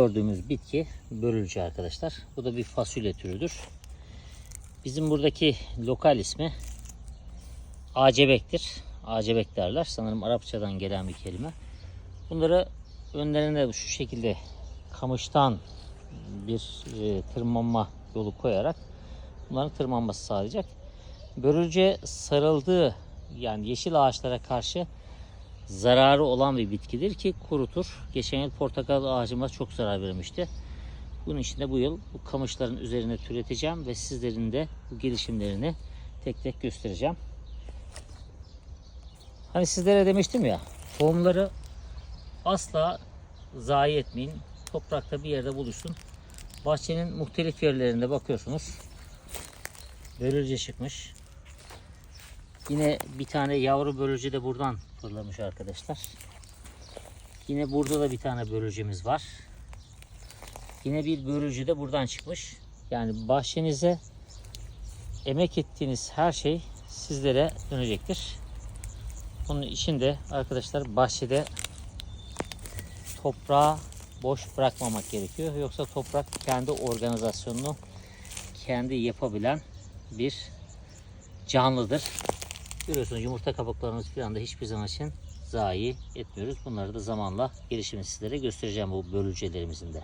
Gördüğümüz bitki börülce arkadaşlar. Bu da bir fasulye türüdür. Bizim buradaki lokal ismi acebektir. Acebek derler. Sanırım Arapçadan gelen bir kelime. Bunları önlerine şu şekilde kamıştan bir e, tırmanma yolu koyarak bunların tırmanması sağlayacak. Börülce sarıldığı yani yeşil ağaçlara karşı zararı olan bir bitkidir ki kurutur. Geçen yıl portakal ağacıma çok zarar vermişti. Bunun için de bu yıl bu kamışların üzerine türeteceğim ve sizlerin de bu gelişimlerini tek tek göstereceğim. Hani sizlere demiştim ya tohumları asla zayi etmeyin. Toprakta bir yerde buluşsun. Bahçenin muhtelif yerlerinde bakıyorsunuz. Börülce çıkmış. Yine bir tane yavru börülce de buradan fırlamış arkadaşlar. Yine burada da bir tane börülcemiz var. Yine bir börülce de buradan çıkmış. Yani bahçenize emek ettiğiniz her şey sizlere dönecektir. Bunun için de arkadaşlar bahçede toprağı boş bırakmamak gerekiyor. Yoksa toprak kendi organizasyonunu kendi yapabilen bir canlıdır. Görüyorsunuz yumurta kabuklarımız falan da hiçbir zaman için zayi etmiyoruz. Bunları da zamanla gelişimini sizlere göstereceğim bu bölücelerimizin de.